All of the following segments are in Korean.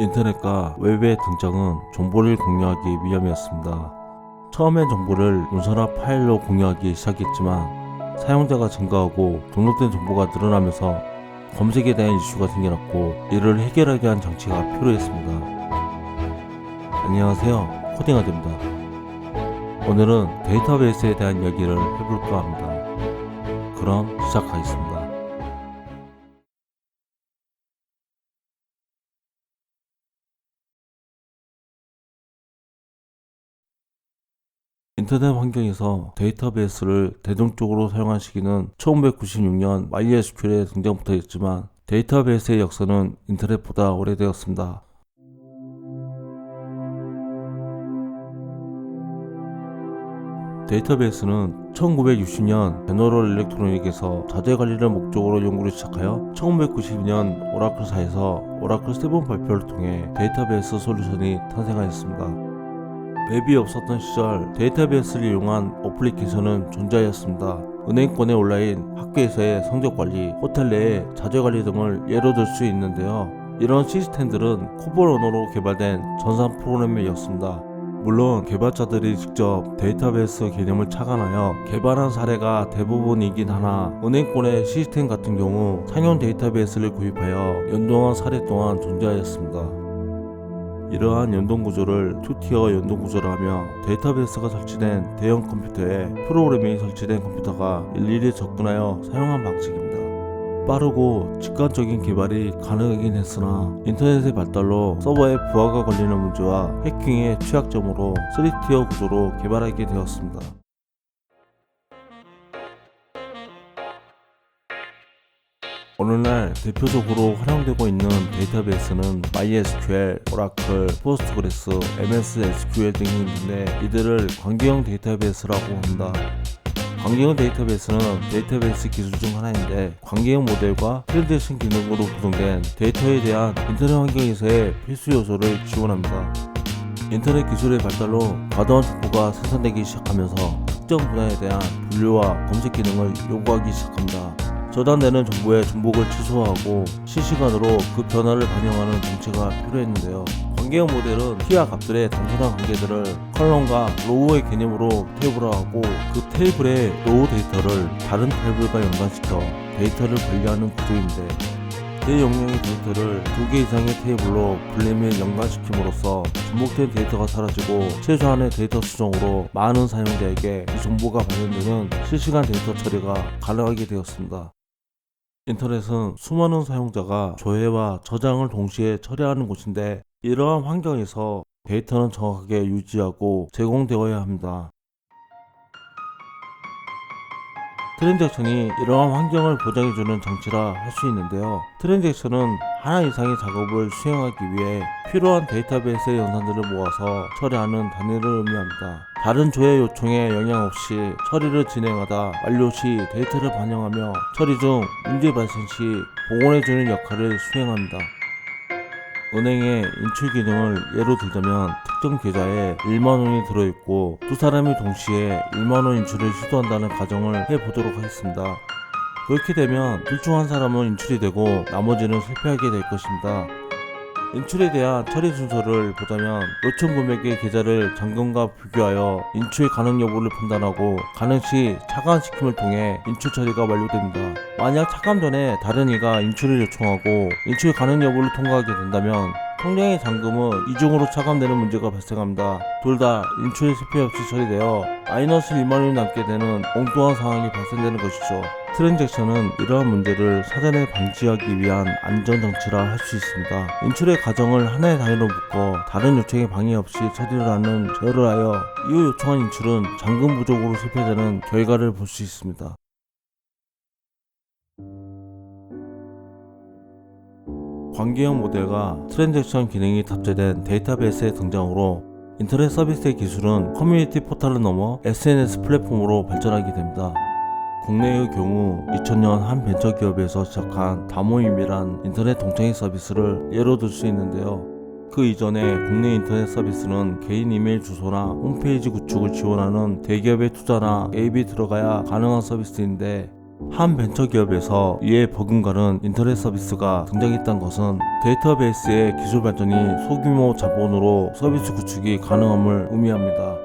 인터넷과 웹의 등장은 정보를 공유하기 위함이었습니다. 처음엔 정보를 문서나 파일로 공유하기 시작했지만 사용자가 증가하고 등록된 정보가 늘어나면서 검색에 대한 이슈가 생겨났고 이를 해결하기 위한 장치가 필요했습니다. 안녕하세요. 코딩아입니다. 오늘은 데이터베이스에 대한 이야기를 해볼까 합니다. 그럼 시작하겠습니다. 인터넷 환경에서 데이터베이스를 대중적으로 사용한 시기는 1996년 MySQL의 등장부터였지만 데이터베이스의 역사는 인터넷보다 오래되었습니다. 데이터베이스는 1960년 제너럴 일렉트로닉에서 자재 관리를 목적으로 연구를 시작하여 1992년 오라클사에서 오라클 7 발표를 통해 데이터베이스 솔루션이 탄생하였습니다. 웹이 없었던 시절 데이터베이스를 이용한 어플리케이션은 존재하였습니다. 은행권의 온라인, 학교에서의 성적 관리, 호텔 내의 자재 관리 등을 예로 들 수 있는데요. 이런 시스템들은 코볼 언어로 개발된 전산 프로그램이었습니다. 물론 개발자들이 직접 데이터베이스 개념을 착안하여 개발한 사례가 대부분이긴 하나 은행권의 시스템 같은 경우 상용 데이터베이스를 구입하여 연동한 사례 또한 존재하였습니다. 이러한 연동 구조를 투티어 연동 구조라 하며 데이터베이스가 설치된 대형 컴퓨터에 프로그램이 설치된 컴퓨터가 일일이 접근하여 사용한 방식입니다. 빠르고 직관적인 개발이 가능하긴 했으나 인터넷의 발달로 서버에 부하가 걸리는 문제와 해킹의 취약점으로 3티어 구조로 개발하게 되었습니다. 오늘날 대표적으로 활용되고 있는 데이터베이스는 MySQL, 오라클, 포스트그레스, MS SQL 등이 있는데 이들을 관계형 데이터베이스라고 합니다. 관계형 데이터베이스는 데이터베이스 기술 중 하나인데 관계형 모델과 트랜잭션 기능으로 구성된 데이터에 대한 인터넷 환경에서의 필수 요소를 지원합니다. 인터넷 기술의 발달로 과도한 정보가 생산되기 시작하면서 특정 분야에 대한 분류와 검색 기능을 요구하기 시작합니다. 저장되는 정보의 중복을 취소하고 실시간으로 그 변화를 반영하는 정체가 필요했는데요. 관계형 모델은 키와 값들의 단순한 관계들을 컬럼과 로우의 개념으로 테이블화 하고 그 테이블의 로우 데이터를 다른 테이블과 연관시켜 데이터를 관리하는 구조인데 대용량의 데이터를 두 개 이상의 테이블로 및 연관시킴으로써 중복된 데이터가 사라지고 최소한의 데이터 수정으로 많은 사용자에게 이 정보가 발견되는 실시간 데이터 처리가 가능하게 되었습니다. 인터넷은 수많은 사용자가 조회와 저장을 동시에 처리하는 곳인데 이러한 환경에서 데이터는 정확하게 유지하고 제공되어야 합니다. 트랜잭션이 이러한 환경을 보장해주는 장치라 할 수 있는데요. 트랜잭션은 하나 이상의 작업을 수행하기 위해 필요한 데이터베이스의 연산들을 모아서 처리하는 단위를 의미합니다. 다른 조회 요청에 영향 없이 처리를 진행하다 완료 시 데이터를 반영하며 처리 중 문제 발생 시 복원해주는 역할을 수행합니다. 은행의 인출 기능을 예로 들자면 특정 계좌에 1만 원이 들어있고 두 사람이 동시에 1만 원 인출을 시도한다는 가정을 해보도록 하겠습니다. 그렇게 되면 둘 중 한 사람은 인출이 되고 나머지는 실패하게 될 것입니다. 인출에 대한 처리 순서를 보자면 요청 금액의 계좌를 잔금과 비교하여 인출 가능 여부를 판단하고 가능 시 차감 시킴을 통해 인출 처리가 완료됩니다. 만약 차감 전에 다른 이가 인출을 요청하고 인출 가능 여부를 통과하게 된다면 통장의 잔금은 이중으로 차감되는 문제가 발생합니다. 둘 다 인출 실패 없이 처리되어 마이너스 1만원이 남게 되는 엉뚱한 상황이 발생되는 것이죠. 트랜잭션은 이러한 문제를 사전에 방지하기 위한 안전장치라 할 수 있습니다. 인출의 과정을 하나의 단위로 묶어 다른 요청에 방해 없이 처리를 하는 제어를 하여 이후 요청한 인출은 잔금 부족으로 실패되는 결과를 볼 수 있습니다. 관계형 모델과 트랜잭션 기능이 탑재된 데이터베이스의 등장으로 인터넷 서비스의 기술은 커뮤니티 포털을 넘어 SNS 플랫폼으로 발전하게 됩니다. 국내의 경우 2000년 한 벤처기업에서 시작한 다모임이란 인터넷 동창회 서비스를 예로 들 수 있는데요. 그 이전에 국내 인터넷 서비스는 개인 이메일 주소나 홈페이지 구축을 지원하는 대기업의 투자나 개입이 들어가야 가능한 서비스인데 한 벤처기업에서 이에 버금가는 인터넷 서비스가 등장했다는 것은 데이터베이스의 기술 발전이 소규모 자본으로 서비스 구축이 가능함을 의미합니다.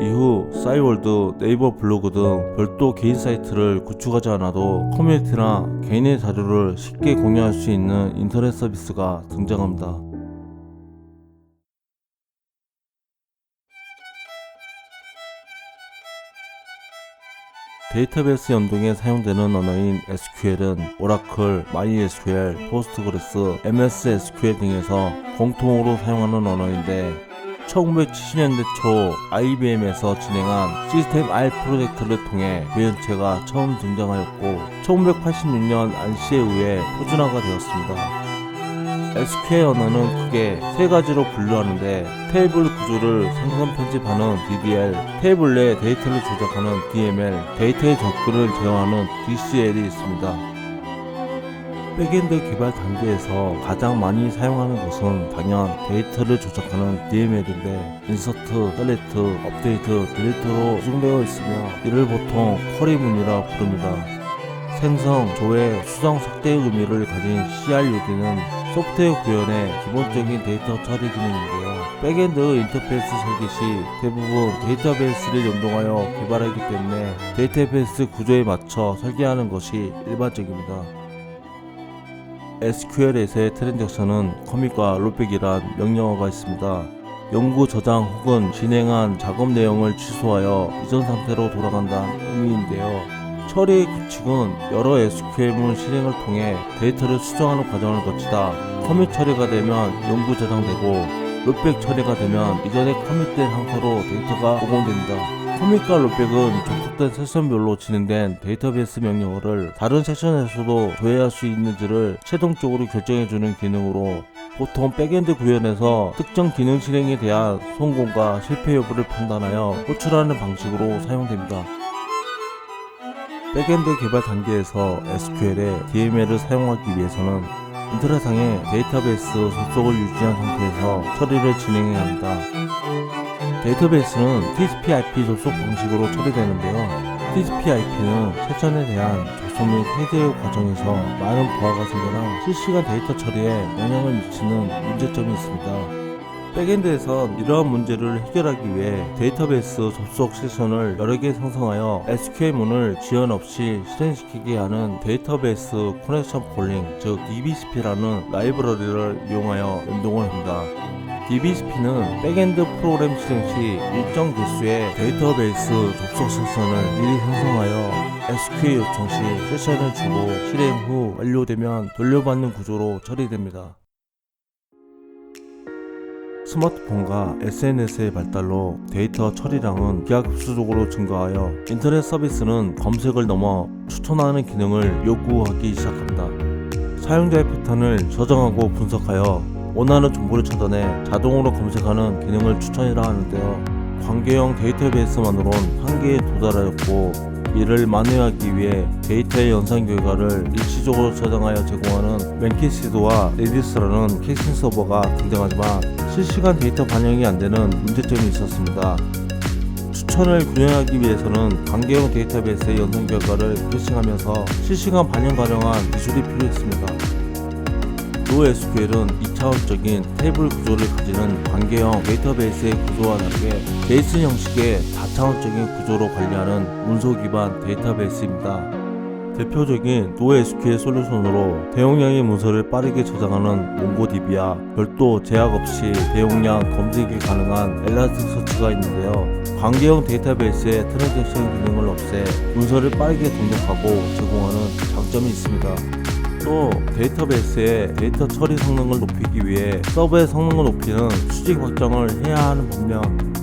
이후 싸이월드, 네이버 블로그 등 별도 개인 사이트를 구축하지 않아도 커뮤니티나 개인의 자료를 쉽게 공유할 수 있는 인터넷 서비스가 등장합니다. 데이터베이스 연동에 사용되는 언어인 SQL은 오라클, MySQL, 포스트그레스, MS SQL 등에서 공통으로 사용하는 언어인데 1970년대 초 IBM에서 진행한 시스템 R 프로젝트를 통해 배연체가 처음 등장하였고 1986년 안시에 의해 표준화가 되었습니다. SQL 언어는 크게 세 가지로 분류하는데 테이블 구조를 생성 편집하는 DDL, 테이블 내 데이터를 조작하는 DML, 데이터의 접근을 제어하는 DCL이 있습니다. 백엔드 개발 단계에서 가장 많이 사용하는 것은 당연 데이터를 조작하는 DML인데 인서트, 셀렉트, 업데이트, 딜리트로 구성되어 있으며 이를 보통 쿼리문이라 부릅니다. 생성, 조회, 수정, 삭제의 의미를 가진 CRUD는 소프트웨어 구현의 기본적인 데이터 처리 기능인데요. 백엔드 인터페이스 설계 시 대부분 데이터베이스를 연동하여 개발하기 때문에 데이터베이스 구조에 맞춰 설계하는 것이 일반적입니다. SQL에서의 트랜잭션은 커밋과 롤백이란 명령어가 있습니다. 연구 저장 혹은 진행한 작업 내용을 취소하여 이전 상태로 돌아간다는 의미인데요. 처리의 규칙은 여러 SQL문 실행을 통해 데이터를 수정하는 과정을 거치다 커밋 처리가 되면 연구 저장되고 롤백 처리가 되면 이전에 커밋된 상태로 데이터가 복원됩니다. 커밋과 롤백은 접속된 세션별로 진행된 데이터베이스 명령어를 다른 세션에서도 조회할 수 있는지를 최종적으로 결정해주는 기능으로 보통 백엔드 구현에서 특정 기능 실행에 대한 성공과 실패 여부를 판단하여 호출하는 방식으로 사용됩니다. 백엔드 개발 단계에서 SQL에 DML을 사용하기 위해서는 인터넷상의 데이터베이스 접속을 유지한 상태에서 처리를 진행해야 합니다. 데이터베이스는 TCP/IP 접속 방식으로 처리되는데요. TCP/IP는 세션에 대한 접속 및 해제 과정에서 많은 부하가 생겨나 실시간 데이터 처리에 영향을 미치는 문제점이 있습니다. 백엔드에선 이러한 문제를 해결하기 위해 데이터베이스 접속 세션을 여러 개 생성하여 SQL문을 지연 없이 실행시키게 하는 데이터베이스 커넥션 폴링 즉 DBCP라는 라이브러리를 이용하여 연동을 합니다. DBCP는 백엔드 프로그램 실행 시 일정 개수의 데이터베이스 접속 세션을 미리 생성하여 SQL 요청 시 세션을 주고 실행 후 완료되면 돌려받는 구조로 처리됩니다. 스마트폰과 SNS의 발달로 데이터 처리량은 기하급수적으로 증가하여 인터넷 서비스는 검색을 넘어 추천하는 기능을 요구하기 시작합니다. 사용자의 패턴을 저장하고 분석하여 원하는 정보를 찾아내 자동으로 검색하는 기능을 추천이라 하는데요. 관계형 데이터베이스만으론 한계에 도달하였고 이를 만회하기 위해 데이터의 연산 결과를 일시적으로 저장하여 제공하는 맨키시드와 레디스라는 캐싱 서버가 등장하지만 실시간 데이터 반영이 안되는 문제점이 있었습니다. 추천을 구현하기 위해서는 관계형 데이터베이스의 연산 결과를 캐싱하면서 실시간 반영 가능한 기술이 필요했습니다. NoSQL은 2차원적인 테이블 구조를 가지는 관계형 데이터베이스의 구조와 다르게 제이슨 형식의 다차원적인 구조로 관리하는 문서 기반 데이터베이스입니다. 대표적인 NoSQL 솔루션으로 대용량의 문서를 빠르게 저장하는 몽고DB와 별도 제약 없이 대용량 검색이 가능한 엘라스틱서치가 있는데요. 관계형 데이터베이스의 트랜잭션 기능을 없애 문서를 빠르게 등록하고 제공하는 장점이 있습니다. 또 데이터베이스의 데이터 처리 성능을 높이기 위해 서버의 성능을 높이는 수직 확장을 해야 하는 반면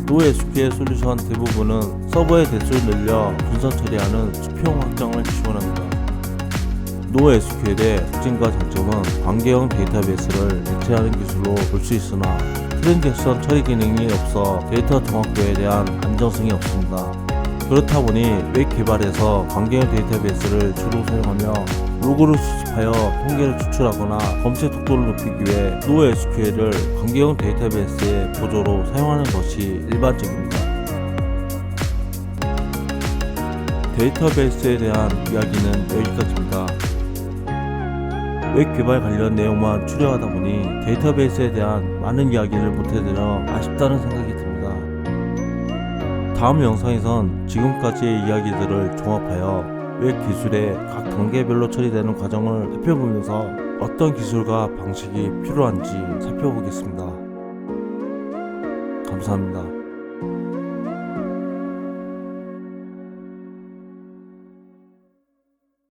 NoSQL 솔루션 대부분은 서버의 대수를 늘려 분산 처리하는 수평 확장을 지원합니다. NoSQL의 특징과 장점은 관계형 데이터베이스를 대체하는 기술로 볼 수 있으나 트랜잭션 처리 기능이 없어 데이터 정확도에 대한 안정성이 없습니다. 그렇다 보니 웹 개발에서 관계형 데이터베이스를 주로 사용하며 로그를 수집하여 통계를 추출하거나 검색 속도를 높이기 위해 NoSQL을 관계형 데이터베이스의 보조로 사용하는 것이 일반적입니다. 데이터베이스에 대한 이야기는 여기까지입니다. 웹 개발 관련 내용만 추려하다 보니 데이터베이스에 대한 많은 이야기를 못해드려 아쉽다는 생각이 듭니다. 다음 영상에선 지금까지의 이야기들을 종합하여 웹 기술의 각 단계별로 처리되는 과정을 살펴보면서 어떤 기술과 방식이 필요한지 살펴보겠습니다. 감사합니다.